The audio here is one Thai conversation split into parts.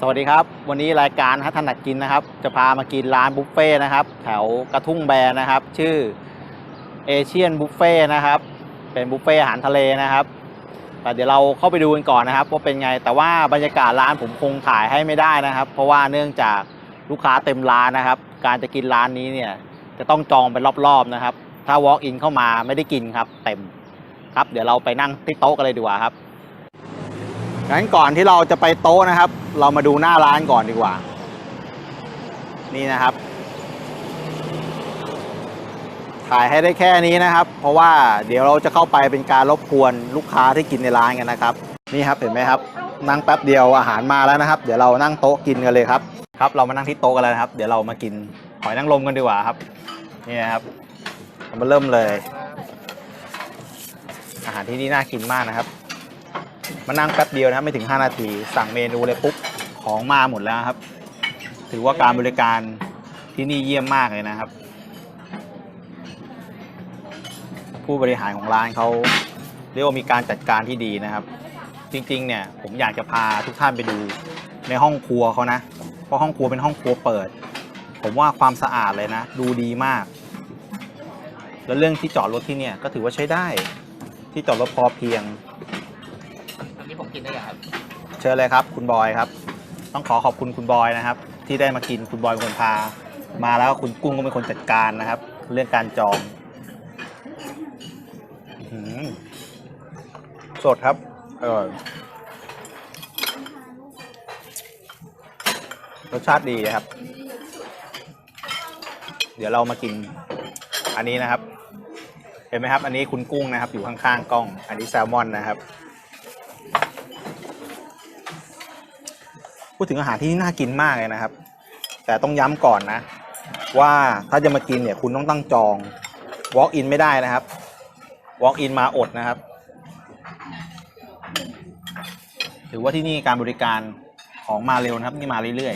สวัสดีครับ วันนี้รายการฮัทถนัดกินนะครับ จะพามากินร้านบุฟเฟ่นะครับ แถวกระทุ่งแบนนะครับ ชื่อเอเชียนบุฟเฟ่นะครับ เป็นบุฟเฟ่อาหารทะเลนะครับ แต่เดี๋ยวเราเข้าไปดูกันก่อนนะครับว่าเป็นไงแต่ว่าบรรยากาศร้านผมคงถ่ายให้ไม่ได้นะครับ เพราะว่าเนื่องจากลูกค้าเต็มร้านนะครับ การจะกินร้านนี้เนี่ยจะต้องจองเป็นรอบๆนะครับ ถ้า walk in เข้ามาไม่ได้กินครับ เต็มครับ เดี๋ยวเราไปนั่งที่โต๊ะกันเลยดีกว่าครับ งั้นก่อนที่เราจะไปโต๊ะนะครับ เรามาดูหน้าร้านก่อนดีกว่า นี่นะครับ ถ่ายให้ได้แค่นี้นะครับ เพราะว่าเดี๋ยวเราจะเข้าไปเป็นการรบกวนลูกค้าที่กินในร้านกันนะครับ นี่ครับเห็นไหมครับ นั่งแป๊บเดียวอาหารมาแล้วนะครับ เดี๋ยวเรานั่งโต๊ะกินกันเลยครับ ครับ เรามานั่งที่โต๊ะกันแล้วนะครับ เดี๋ยวเรามากินหอยนางรมกันดีกว่าครับ นี่นะครับมาเริ่มเลย อาหารที่นี่น่ากินมากนะครับ มานั่งแป๊บเดียวนะครับไม่ถึง 5 นาที สั่งเมนูเลยปุ๊บของมาหมดแล้วครับ ถือว่าการบริการที่นี่เยี่ยมมากเลยนะครับ ผู้บริหารของร้านเขาเรียกว่ามีการจัดการที่ดีนะครับ จริงๆเนี่ยผมอยากจะพาทุกท่านไปดูในห้องครัวเขานะ เพราะห้องครัวเป็นห้องครัวเปิด ผมว่าความสะอาดเลยนะ ดูดีมาก แล้วเรื่องที่จอดรถที่เนี่ยก็ถือว่าใช้ได้ ที่จอดรถพอเพียง อันนี้ผมกินได้ครับ เชิญเลยครับ คุณบอยครับ ต้องขอขอบคุณคุณบอยนะครับ ที่ได้มากินคุณบอยเป็นคนพา มาแล้วคุณกุ้งก็เป็นคนจัดการนะครับ เรื่องการจองอื้อหือสดครับอร่อยรสชาติดีนะครับ เดี๋ยวเรามากิน อันนี้นะครับ เห็นไหมครับ อันนี้คุณกุ้งนะครับ อยู่ข้างๆกล้อง อันนี้แซลมอนนะครับ พูดถึงอาหารที่นี่น่ากินมากเลยนะครับ แต่ต้องย้ำก่อนนะ ว่าถ้าจะมากินเนี่ยคุณต้องตั้งจอง walk in ไม่ได้นะครับ walk in มาอดนะครับ ถือว่าที่นี่การบริการของมาเร็วนะครับ นี่มาเรื่อย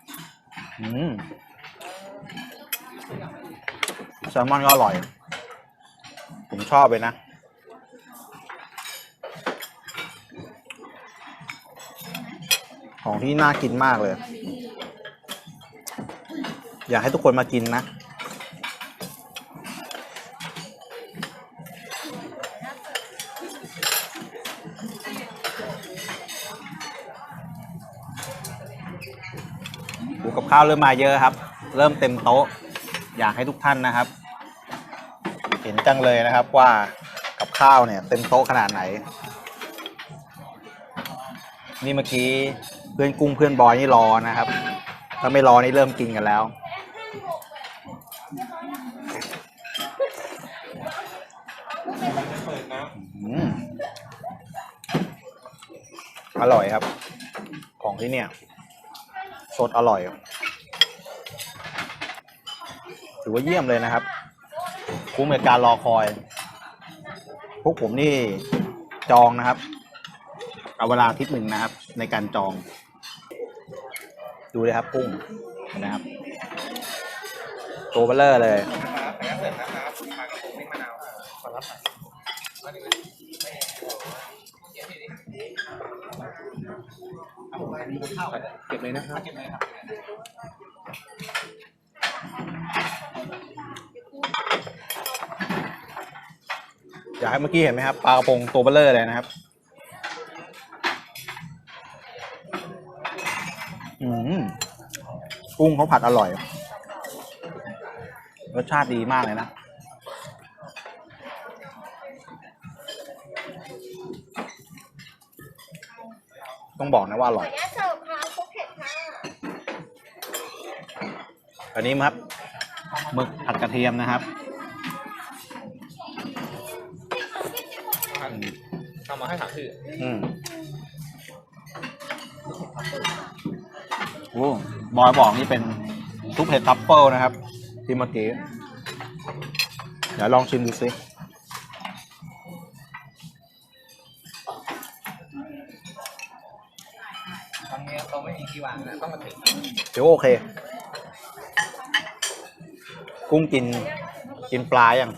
ๆอืมแซลมอนก็อร่อย ผมชอบเลยนะ ของที่น่ากินมากเลย อยากให้ทุกคนมากินนะดูกับข้าวเริ่มมาเยอะครับ เริ่มเต็มโต๊ะ อยากให้ทุกท่านนะครับ เห็นจังเลยนะครับว่ากับข้าวเนี่ยเต็มโต๊ะขนาดไหน นี่เมื่อกี้เพื่อนกุ้งเพื่อนบอยนี่รอนะครับ ถ้าไม่รอนี่เริ่มกินกันแล้วอืมอร่อยครับ ของที่เนี่ย สดอร่อย ถือว่าเยี่ยมเลยนะครับ คุ้มกับการรอคอย พวกผมนี่จองนะครับ เอาเวลาอาทิตย์หนึ่งนะครับ ในการจอง ดูเลยครับกุ้งเห็นะครับ ตัวเบลเลอร์เลยเก็บเลยนะครับอยากให้เมื่อกี้เห็นไหมครับปลากระพงตัวเบลเลอร์เลยนะครับ อืมกุ้งเขาผัดอร่อย รสชาติดีมากเลยนะ ต้องบอกนะว่าอร่อย ขออนุญาตเสิร์ฟค่ะคุกเผ็ดค่ะอันนี้ครับหมึกผัดกระเทียมนะครับทำมาให้ถามคือ อืม โอ้บอยบอกนี่เป็นซุปเห็ดทัฟเฟิลนะครับ ที่เมื่อกี้ เดี๋ยวลองชิมดูสิตอนนี้เราไม่มีที่วางนะต้องมาติดเดี๋ยวโอเค กุ้งกินกินปลาอย่าง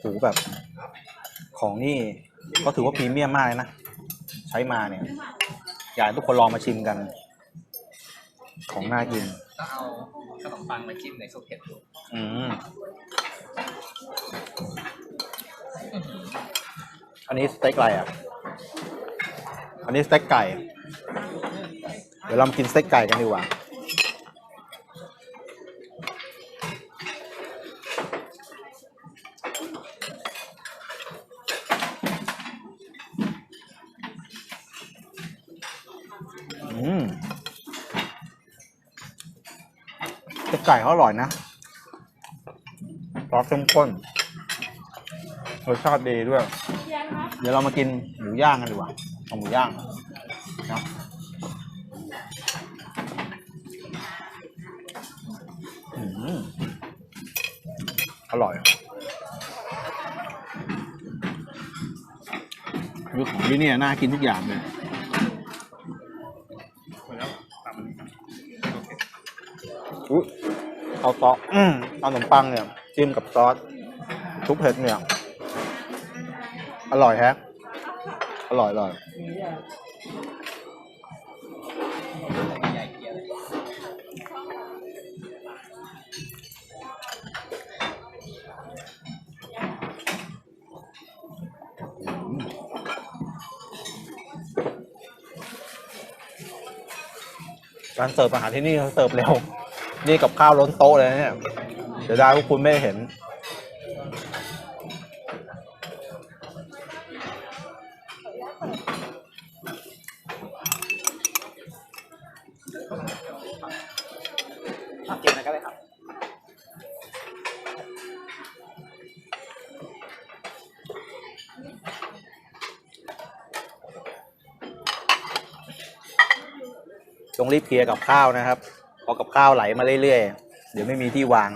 หูแบบ ของนี่ ก็ถือว่าพรีเมียมมากเลยนะ ใช้มาเนี่ย อยากให้ทุกคนลองมาชิมกัน ของน่ากินต้องเอาขนมปังมาจิ้มในซุปเห็ดดูอืมอันนี้สเต็กอะไรอะ อันนี้สเต็กไก่ เดี๋ยวเรามากินสเต็กไก่กันดีกว่า อืมสเต็กไก่เขาอร่อยนะซอสเข้มข้นรสชาติดีด้วย เดี๋ยวเรามากินหมูย่างกันดีกว่าเอาหมูย่างนะอืมอร่อยคือของที่นี่น่ากินทุกอย่างเลย เอาซอสอืมเอาขนมปังเนี่ย จิ้มกับซอสชุบเผ็ดเนี่ย อร่อยแฮะ อร่อยอร่อยใหญ่เกี๊ยวเลยการเสิร์ฟอาหารที่นี่เขาเสิร์ฟเร็ว นี่กับข้าวล้นโต๊ะเลยนะเนี่ยเดี๋ยวได้พวกคุณไม่ได้เห็นชอบกินอะไรก็ได้ครับ ต้องรีบเคลียร์กับข้าวนะครับเพราะกับข้าวไหลมาเรื่อยๆ เดี๋ยวไม่มีที่วาง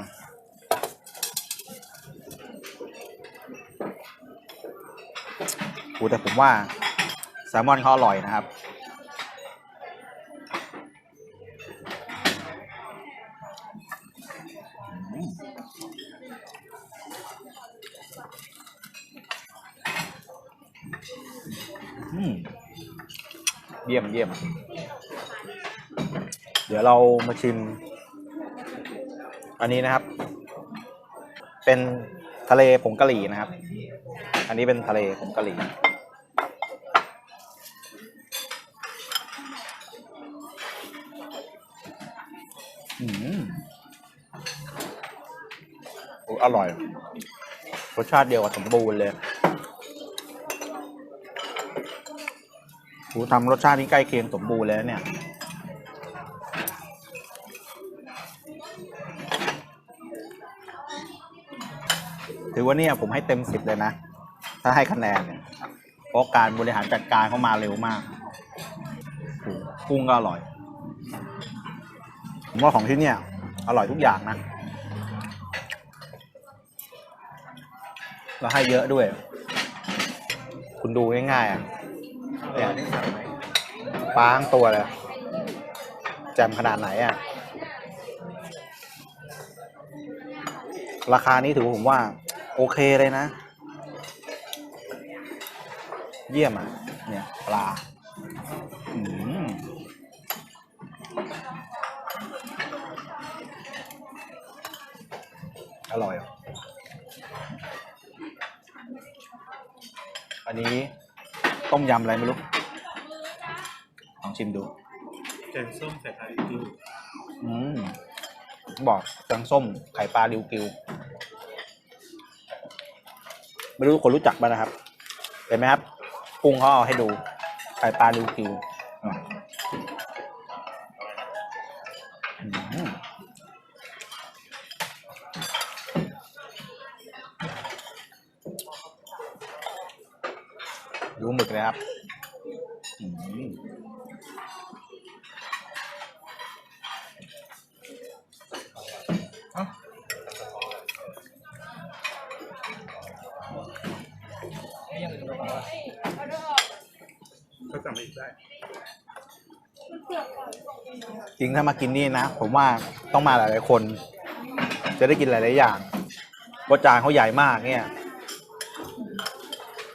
อ้แต่ผมว่าแซลมอนเขาอร่อยนะครับอืมเยี่ยมเยี่ยม เดี๋ยวเรามาชิม อันนี้นะครับ เป็นทะเลผงกะหรี่นะครับ อันนี้เป็นทะเลผงกะหรี่อืมอ้อร่อย รสชาติเดียวกับสมบูรณ์เลยโอ้ทำรสชาตินี้ใกล้เคียงสมบูรณ์เลยนะเนี่ย ถือว่าเนี่ยผมให้เต็มสิบเลยนะ ถ้าให้คะแนนเนี่ยเพราะการบริหารจัดการเข้ามาเร็วมากกุ้งก็อร่อยผมว่าของที่เนี่ย อร่อยทุกอย่างนะแล้วให้เยอะด้วย คุณดูง่ายๆอะเนี่ยปลาทั้งตัวเลยแจ่มขนาดไหนอะ ราคานี้ถือว่าผมว่า โอเคเลยนะ เยี่ยมอะ เนี่ย ปลาอืมอร่อยอะอันนี้ต้มยำอะไรไม่รู้ ลองชิมดูแกงส้มใส่ไข่ดิวอืม บอกแกงส้มไข่ปลาริวกิว ไม่รู้คนรู้จักบ้างนะครับ เห็นไหมครับปรุงเขาเอาให้ดูไข่ปลาริวกิวดูหมึกเลยครับ อืมก็จำได้จริงถ้ามากินนี่นะ ผมว่าต้องมาหลายๆคน จะได้กินหลายๆอย่างเพราะจานเขาใหญ่มากเนี่ย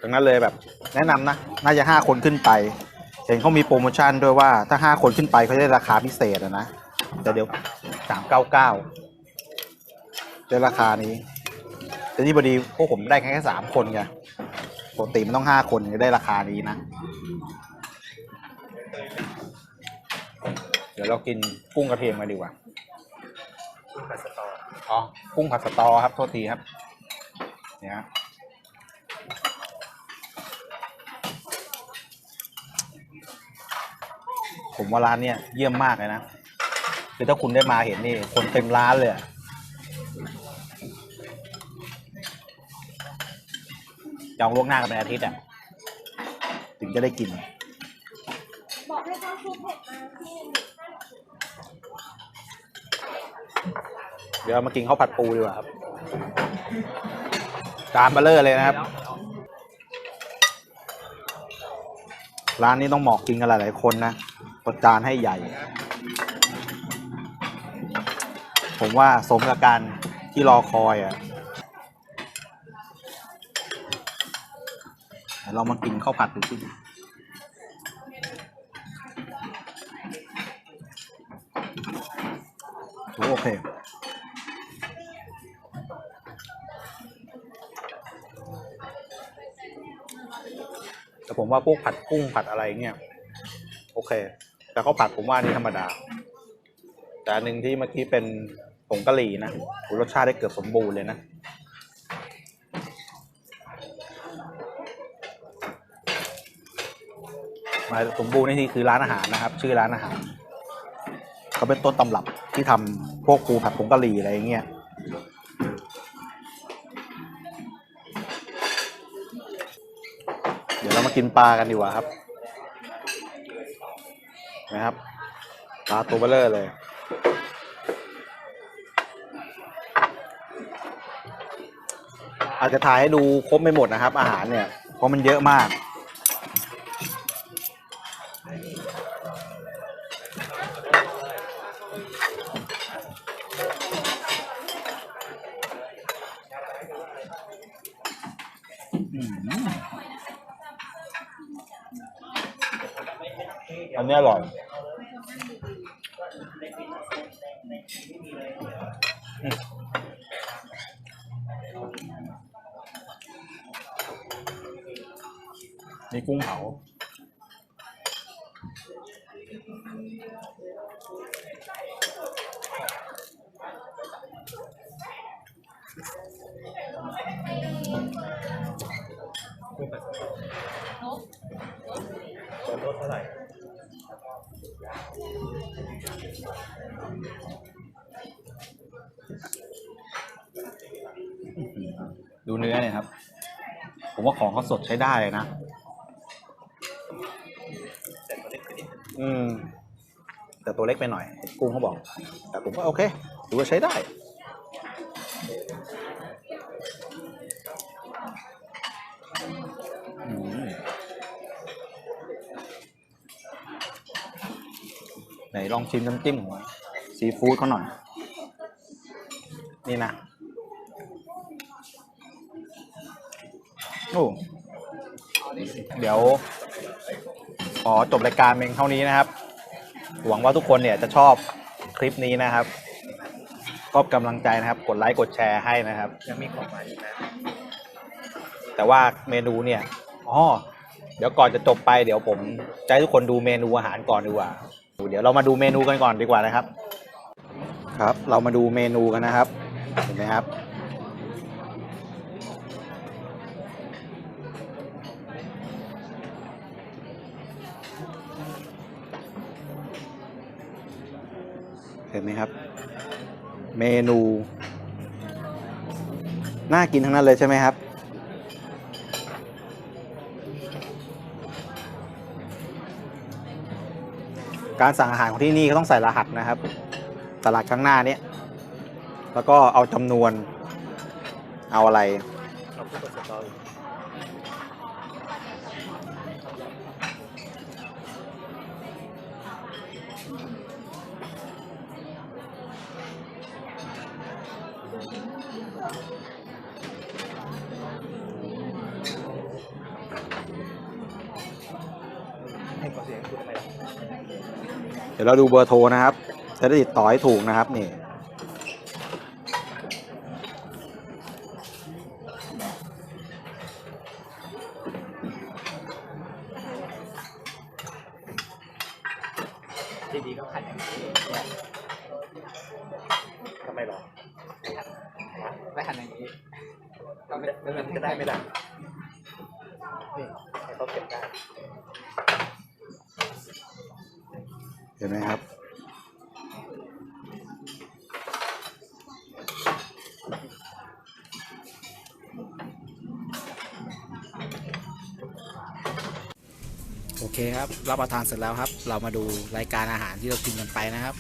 ดังนั้นเลยแบบ แนะนำนะ น่าจะห้าคนขึ้นไป เห็นเขามีโปรโมชั่นด้วยว่าถ้าห้าคนขึ้นไปเขาจะได้ราคาพิเศษอะนะแต่เดี๋ยวสามเก้าเก้าได้ราคานี้ แต่นี่พอดีพวกผมได้แค่สามคนไงปกติมันต้องห้าคนจะได้ราคานี้นะ เดี๋ยวเรากินกุ้งกระเทียมกันดีกว่าคุณผัดสตออ๋อ กุ้งผัดสตอครับ โทษทีครับ เนี่ยฮะผมว่าร้านเนี่ยเยี่ยมมากเลยนะ คือถ้าคุณได้มาเห็นนี่คนเต็มร้านเลยอะจองล่วงหน้ากันเป็นอาทิตย์อะ ถึงจะได้กิน เดี๋ยวมากินข้าวผัดปูดีกว่าครับ จานเบลเลอร์เลยนะครับ ร้านนี้ต้องเหมาะกินกันหลายๆคนนะเพระจานให้ใหญ่ ผมว่าสมกับการที่รอคอยอะเดี๋ยวเรามากินข้าวผัดดูสิ แต่ผมว่าพวกผัดกุ้งผัดอะไรเงี้ยโอเค แต่ข้าวผัดผมว่านี่ธรรมดา แต่อันหนึ่งที่เมื่อกี้เป็นผงกะหรี่นะรสชาติได้เกือบสมบูรณ์เลยนะมาสมบูรณ์นี่คือร้านอาหารนะครับ ชื่อร้านอาหารเขาเป็นต้นตำรับที่ทำพวกปูผัดผงกะหรี่อะไรเงี้ย ดี๋ยวเรามากินปลากันดีกว่าครับ นะครับ ปลาตัวเบลเลอร์เลย อาจจะถ่ายให้ดูครบไม่หมดนะครับ อาหารเนี่ย เพราะมันเยอะมาก อันนี้อร่อยมนี่กุ้งเผาคุณผัดเท่าไหร่ ดูเนื้อเนี่ยครับ ผมว่าของเขาสดใช้ได้เลยนะ อืม แต่ตัวเล็กไปหน่อยเห็นกุ้งเขาบอก แต่ผมว่าโอเคถือว่าใช้ได้อืม ไหนลองชิมน้ำจิ้มของซีฟู้ดเขาหน่อย นี่นะ โอ้ เดี๋ยว ขอจบรายการเพียงเท่านี้นะครับ หวังว่าทุกคนเนี่ยจะชอบคลิปนี้นะครับก็กำลังใจนะครับ กดไลค์กดแชร์ให้นะครับ ยังมีของหวานอีกนะแต่ว่าเมนูเนี่ยอ๋อเดี๋ยวก่อนจะจบไปเดี๋ยวผมจะให้ทุกคนดูเมนูอาหารก่อนดีกว่า เดี๋ยวเรามาดูเมนูกันก่อนดีกว่านะครับ ครับ เรามาดูเมนูกันนะครับ เห็นไหมครับ เห็นไหมครับ เมนู น่ากินทั้งนั้นเลยใช่ไหมครับ การสั่งอาหารของที่นี่ก็ต้องใส่รหัสนะครับตลาดข้างหน้าเนี้ยแล้วก็เอาจำนวนเอาอะไร เสียงคุณทำไมล่ะเดี๋ยวเราดูเบอร์โทรนะครับ จะได้ติดต่อให้ถูกนะครับนี่ดีดีๆก็ขัดอย่างนี้เนี่ยทำไมหรอไม่ขัดอย่างนี้ก็ไม่แล้วมันจะได้ไหมล่ะนี่ให้เขาเก็บได้ เห็นไหมครับ โอเคครับ รับประทานเสร็จแล้วครับ เรามาดูรายการอาหารที่เรากินกันไปนะครับ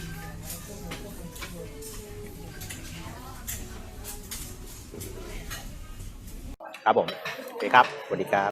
ครับผมโอเคครับสวัสดีครับ